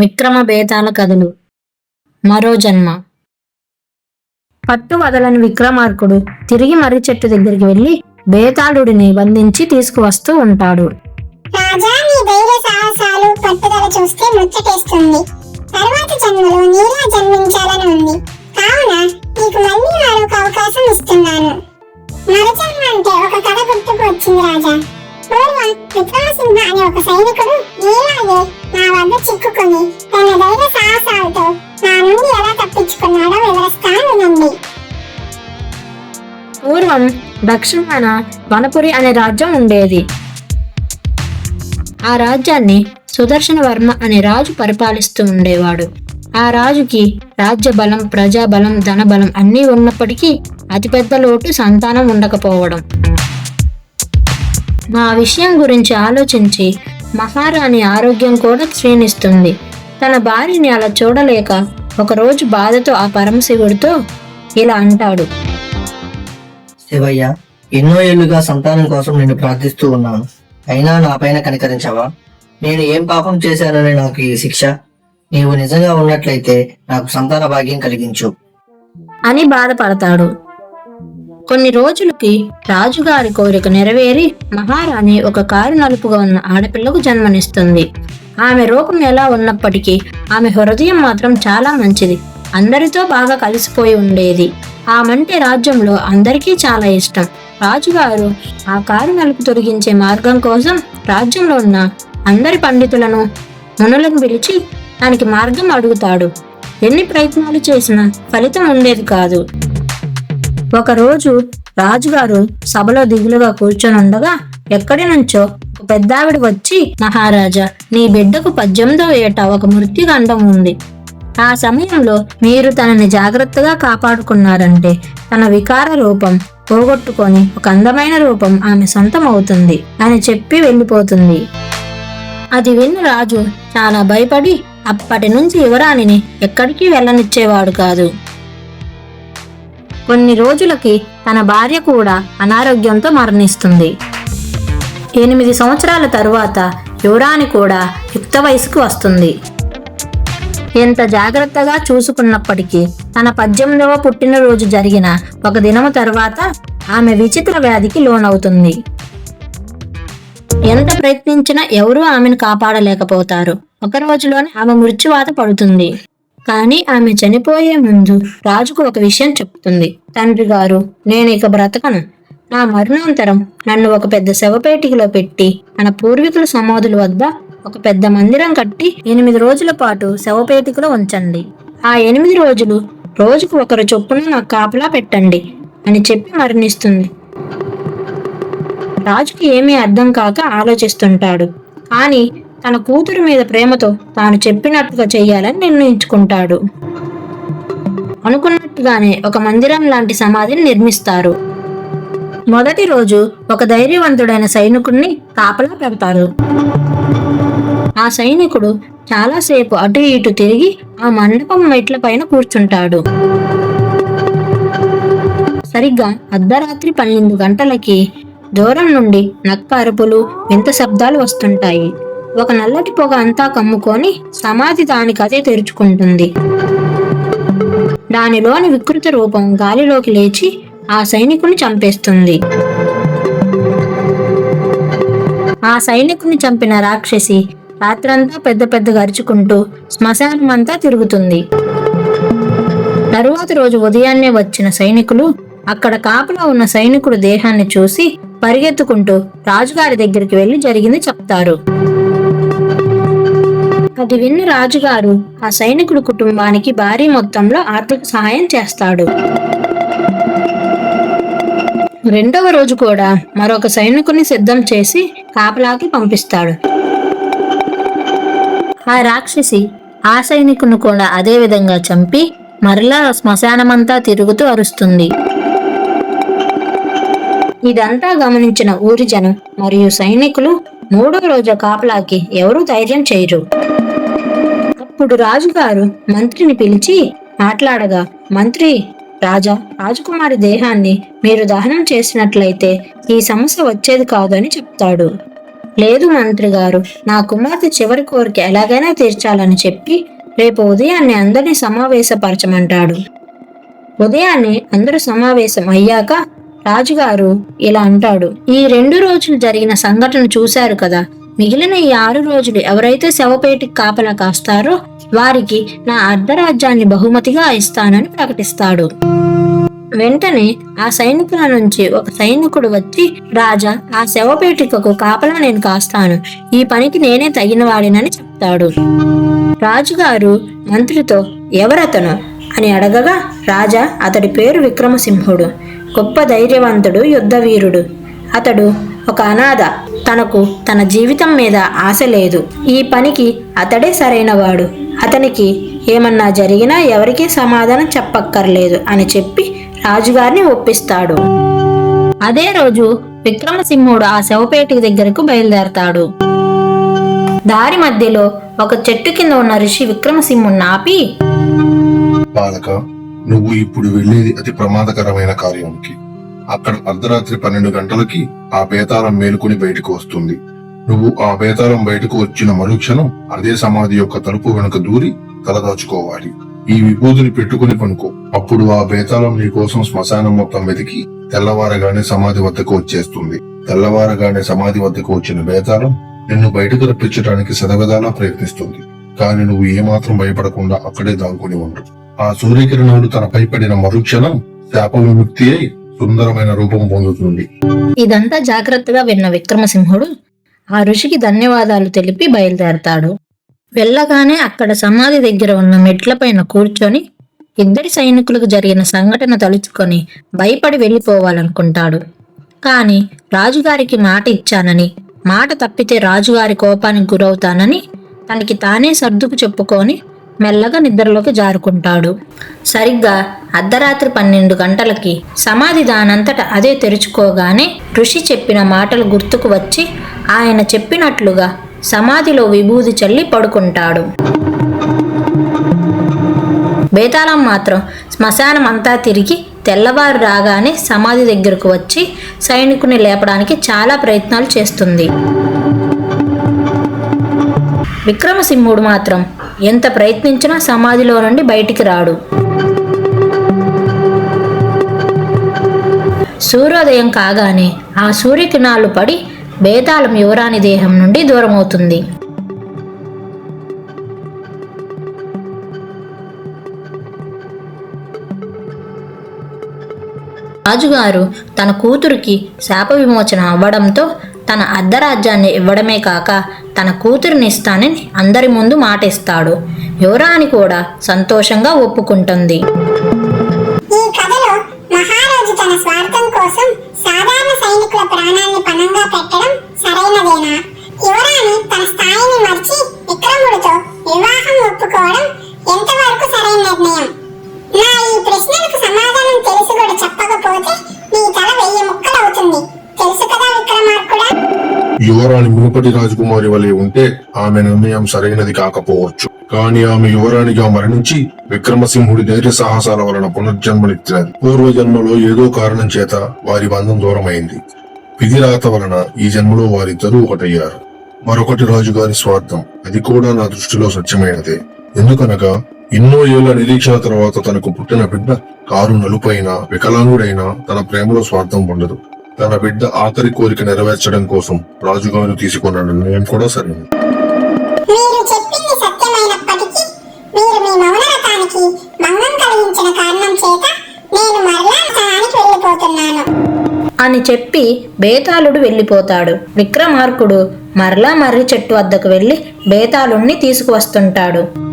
విక్రమ బేతాల కథలు మరో జన్మ. పట్టు వదలని విక్రమార్కుడు తిరిగి మర్రి చెట్టు దగ్గరికి వెళ్ళి బేతాళుడిని బంధించి తీసుకువస్తూ ఉంటాడు. రాజా నీ ధైర్య సాహసాలు పట్టుదల చూస్తే ముచ్చటేస్తుంది. తర్వాత జన్మలో నీలా జన్మించాలని ఉంది. కావున నీకు మళ్ళీ మరొక అవకాశం ఇస్తున్నాను. మరజన్మ అంటే ఒక కథ గుర్తుకు వచ్చింది రాజా. పూర్వం విక్రమసింహ అనే ఒక సైనికుడు నీలాగే నా వద్ద చిక్కుకొని తన ధైర్య సాహసాలతో నా నుండి ఎలా తప్పించుకున్నాడో వివరిస్తాను వినండి పూర్వం దక్షిణాన వనపురి అనే రాజ్యం ఉండేది. ఆ రాజ్యాన్ని సుదర్శన వర్మ అనే రాజు పరిపాలిస్తూ ఉండేవాడు. ఆ రాజుకి రాజ్య బలం ప్రజాబలం ధనబలం అన్నీ ఉన్నప్పటికీ అతిపెద్ద లోటు సంతానం ఉండకపోవడం. ఆ విషయం గురించి ఆలోచించి మహారాణి ఆరోగ్యం కూడా క్షీణిస్తుంది. తన భార్యని అలా చూడలేక ఒకరోజు బాధతో ఆ పరమశివుడితో ఇలా అంటాడు. శివయ్య ఎన్నో ఏళ్ళుగా సంతానం కోసం నిన్ను ప్రార్థిస్తూ ఉన్నాను. అయినా నా పైన కనికరించవా? నేను ఏం పాపం చేశానని నాకు ఈ శిక్ష. నీవు నిజంగా ఉన్నట్లయితే నాకు సంతాన భాగ్యం కలిగించు. అని బాధపడతాడు. కొన్ని రోజులకి రాజుగారి కోరిక నెరవేరి మహారాణి ఒక కారు నలుపుగా ఉన్న ఆడపిల్లకు జన్మనిస్తుంది. ఆమె రూపం ఎలా ఉన్నప్పటికీ ఆమె హృదయం మాత్రం చాలా మంచిది. అందరితో బాగా కలిసిపోయి ఉండేది. ఆమంటే రాజ్యంలో అందరికీ చాలా ఇష్టం. రాజుగారు ఆ కారు నలుపు తొలగించే మార్గం కోసం రాజ్యంలో ఉన్న అందరి పండితులను మునులను పిలిచి దానికి మార్గం అడుగుతాడు. ఎన్ని ప్రయత్నాలు చేసినా ఫలితం ఉండేది కాదు. ఒకరోజు రాజుగారు సభలో దిగులుగా కూర్చొని ఉండగా ఎక్కడి నుంచో ఒక పెద్దావిడ వచ్చి మహారాజా నీ బిడ్డకు పద్దెనిమిదో ఏట ఒక మృత్యుగండం ఉంది. ఆ సమయంలో మీరు తనని జాగ్రత్తగా కాపాడుకున్నారంటే తన వికార రూపం పోగొట్టుకొని ఒక అందమైన రూపం ఆమె సొంతం అవుతుంది అని చెప్పి వెళ్ళిపోతుంది. అది విన్న రాజు చాలా భయపడి అప్పటి నుంచి యువరాణిని ఎక్కడికి వెళ్ళనిచ్చేవాడు కాదు. కొన్ని రోజులకి తన భార్య కూడా అనారోగ్యంతో మరణిస్తుంది. ఎనిమిది సంవత్సరాల తరువాత యువరాణి కూడా యుక్త వయసుకు వస్తుంది. ఎంత జాగ్రత్తగా చూసుకున్నప్పటికీ తన పద్దెనిమిదవ పుట్టినరోజు జరిగిన ఒక దినము తర్వాత ఆమె విచిత్ర వ్యాధికి లోనవుతుంది. ఎంత ప్రయత్నించినా ఎవరూ ఆమెను కాపాడలేకపోతారు. ఒక రోజులోనే ఆమె మృత్యువాత పడుతుంది. కానీ ఆమె చనిపోయే ముందు రాజుకు ఒక విషయం చెప్తుంది. తండ్రి గారు నేను ఇక బ్రతకను. నా మరణాంతరం నన్ను ఒక పెద్ద శవపేటికలో పెట్టి మన పూర్వీకుల సమాధుల వద్ద ఒక పెద్ద మందిరం కట్టి ఎనిమిది రోజుల పాటు శవపేటికలో ఉంచండి. ఆ ఎనిమిది రోజులు రోజుకు ఒకరు చొప్పున నాకు కాపలా పెట్టండి అని చెప్పి మరణిస్తుంది. రాజుకి ఏమీ అర్థం కాక ఆలోచిస్తుంటాడు. కానీ తన కూతురు మీద ప్రేమతో తాను చెప్పినట్టుగా చేయాలని నిర్ణయించుకుంటాడు. అనుకున్నట్టుగానే ఒక మందిరం లాంటి సమాధిని నిర్మిస్తారు. మొదటి రోజు ఒక ధైర్యవంతుడైన సైనికుడిని కాపలా పెడతారు. ఆ సైనికుడు చాలాసేపు అటు ఇటు తిరిగి ఆ మండపం మెట్ల పైన కూర్చుంటాడు. సరిగ్గా అర్ధరాత్రి పన్నెండు గంటలకి దూరం నుండి నక్క అరుపులు వింత శబ్దాలు వస్తుంటాయి. ఒక నల్లటి పొగ అంతా కమ్ముకొని సమాధి దానికదే తెరుచుకుంటుంది. దానిలోని వికృత రూపం గాలిలోకి లేచి ఆ సైనికుని చంపేస్తుంది. ఆ సైనికుని చంపిన రాక్షసి రాత్రంతా పెద్ద పెద్దగా అరుచుకుంటూ శ్మశానమంతా తిరుగుతుంది. తరువాత రోజు ఉదయాన్నే వచ్చిన సైనికులు అక్కడ కాపలా ఉన్న సైనికుడు దేహాన్ని చూసి పరిగెత్తుకుంటూ రాజుగారి దగ్గరికి వెళ్ళి జరిగింది చెప్తారు. అది విన్న రాజుగారు ఆ సైనికుడు కుటుంబానికి భారీ మొత్తంలో ఆర్థిక సహాయం చేస్తాడు. రెండవ రోజు కూడా మరొక సైనికుని సిద్ధం చేసి కాపలాకి పంపిస్తాడు. ఆ రాక్షసి ఆ సైనికుని కూడా అదే విధంగా చంపి మరలా శ్మశానమంతా తిరుగుతూ అరుస్తుంది. ఇదంతా గమనించిన ఊరి జనం మరియు సైనికులు మూడో రోజు కాపలాకి ఎవరూ ధైర్యం చేయరు. అప్పుడు రాజుగారు మంత్రిని పిలిచి మాట్లాడగా మంత్రి రాజా రాజకుమారి దేహాన్ని మీరు దహనం చేసినట్లయితే ఈ సమస్య వచ్చేది కాదు అని చెప్తాడు. లేదు మంత్రి గారు నా కుమార్తె చివరి కోరిక ఎలాగైనా తీర్చాలని చెప్పి రేపు ఉదయాన్నే అందరినీ సమావేశపరచమంటాడు. ఉదయాన్నే అందరూ సమావేశం అయ్యాక రాజుగారు ఇలా అంటాడు ఈ రెండు రోజులు జరిగిన సంఘటన చూశారు కదా మిగిలిన ఈ ఆరు రోజులు ఎవరైతే శవపేటికి కాపలా కాస్తారో వారికి నా అర్ధరాజ్యాన్ని బహుమతిగా ఇస్తానని ప్రకటిస్తాడు. వెంటనే ఆ సైనికుల నుంచి ఒక సైనికుడు వచ్చి రాజా ఆ శవపేటికకు కాపలా నేను కాస్తాను. ఈ పనికి నేనే తగిన వాడినని చెప్తాడు. రాజుగారు మంత్రితో ఎవరతను? అని అడగగా రాజా అతడి పేరు విక్రమసింహుడు. గొప్ప ధైర్యవంతుడు యుద్ధవీరుడు. అతడు ఒక అనాథ. తనకు తన జీవితం మీద ఆశ లేదు. ఈ పనికి అతడే సరైనవాడు. అతనికి ఏమన్నా జరిగినా ఎవరికీ సమాధానం చెప్పక్కర్లేదు అని చెప్పి రాజుగారిని ఒప్పిస్తాడు. అదే రోజు విక్రమసింహుడు ఆ శవపేటి దగ్గరకు బయలుదేరతాడు. దారి మధ్యలో ఒక చెట్టు కింద ఉన్న ఋషి విక్రమసింహుడిని ఆపి బాలక నువ్వు ఇప్పుడు వెళ్ళేది అతి ప్రమాదకరమైన కార్యానికి అక్కడ అర్ధరాత్రి పన్నెండు గంటలకి ఆ బేతాళం మేలుకుని బయటకు వస్తుంది. నువ్వు ఆ బేతాళం బయటకు వచ్చిన మరుక్షణం అదే సమాధి యొక్క తలుపు వెనుక దూరి తలదాచుకోవాలి. ఈ విభూతిని పెట్టుకుని పనుకో. అప్పుడు ఆ బేతాళం నీ కోసం శ్మశానం మొత్తం వెతికి తెల్లవారగానే సమాధి వద్దకు వచ్చేస్తుంది. తెల్లవారగానే సమాధి వద్దకు వచ్చిన బేతాళం నిన్ను బయటకు రప్పించడానికి సదవిధాలా ప్రయత్నిస్తుంది. కానీ నువ్వు ఏమాత్రం భయపడకుండా అక్కడే దాంకుని ఉండు. ఆ సూర్యకిరణాలు తనపై పడిన మరుక్షణం శాప విముక్తి అయి సుందరమైన రూపం పొందుతుంది. ఇదంతా జాగ్రత్తగా విన్న విక్రమసింహుడు ఆ ఋషికి ధన్యవాదాలు తెలిపి బయలుదేరతాడు. వెళ్ళగానే అక్కడ సమాధి దగ్గర ఉన్న మెట్లపైన కూర్చొని ఇద్దరి సైనికులకు జరిగిన సంఘటన తలుచుకొని భయపడి వెళ్ళిపోవాలనుకుంటాడు. కానీ రాజుగారికి మాట ఇచ్చానని మాట తప్పితే రాజుగారి కోపానికి గురవుతానని తనకి తానే సర్దుకు చెప్పుకొని మెల్లగా నిద్రలోకి జారుకుంటాడు. సరిగ్గా అర్ధరాత్రి పన్నెండు గంటలకి సమాధి దానంతట అదే తెరుచుకోగానే ఋషి చెప్పిన మాటలు గుర్తుకు వచ్చి ఆయన చెప్పినట్లుగా సమాధిలో విభూది చల్లి పడుకుంటాడు. బేతాళం మాత్రం శ్మశానం అంతా తిరిగి తెల్లవారు రాగానే సమాధి దగ్గరకు వచ్చి సైనికుని లేపడానికి చాలా ప్రయత్నాలు చేస్తుంది. విక్రమసింహుడు మాత్రం ఎంత ప్రయత్నించినా సమాధిలో నుండి బయటికి రాడు. సూర్యోదయం కాగానే ఆ సూర్యకిరణాలు పడి బేతాళం యువరాణి దేహం నుండి దూరమవుతుంది. రాజుగారు తన కూతురికి శాప విమోచన అవ్వడంతో తన అర్ధరాజ్యాన్ని ఇవ్వడమే కాక తన కూతురిని ఇస్తానని అందరి ముందు మాటిస్తాడు. యువరాణి కూడా సంతోషంగా ఒప్పుకుంటుంది. ఈ కథలో తన స్వార్థం కోసం సాధారణ సైనికుల ప్రాణాన్ని పణంగా పెట్టడం సరైనదేనా? యువరాణి తన స్థాయిని మర్చి విక్రముడితో వివాహం ఒప్పుకోవడం ఎంతవరకు సరైన నిర్ణయం? నా ఈ ప్రశ్నలకు సమాధానం తెలిసి కూడా చెప్పకపోతే నీ తల వెయ్యి ముక్కలవుతుంది. తెలుసు కదా విక్రమార్కుడా? యువరాణి మునుపటి రాజకుమారి వలె ఉంటే ఆమె నిర్ణయం సరైనది కాకపోవచ్చు. కానీ ఆమె యువరాణిగా మరణించి విక్రమసింహుడి ధైర్య సాహసాల వలన పునర్జన్మనిచ్చినది పూర్వజన్మలో ఏదో కారణం చేత వారి బంధం దూరమైంది. విధిరాత వలన ఈ జన్మలో వారిద్దరూ ఒకటయ్యారు. మరొకటి రాజుగారి స్వార్థం. అది కూడా నా దృష్టిలో స్వచ్ఛమైనదే ఎందుకనగా ఎన్నో ఏళ్ళ నిరీక్షణ తర్వాత తనకు పుట్టిన బిడ్డ కారు నలుపైన వికలాంగుడైనా తన ప్రేమలో స్వార్థం ఉండదు తన బిడ్డ ఆఖరి కోరిక నెరవేర్చడం కోసం రాజుగారు తీసుకున్న నిర్ణయం కూడా సరైనది మీరు చెప్పింది సత్యమైనప్పటికీ మీరు మీ మౌనరథానికి భంగం కలిగించిన కారణం చేత నేను మరలా స్థానానికి వెళ్ళిపోతున్నాను అని చెప్పి బేతాళుడు వెళ్ళిపోతాడు. విక్రమార్కుడు మరలా మర్రి చెట్టు వద్దకు వెళ్ళి బేతాళుణ్ణి తీసుకువస్తుంటాడు.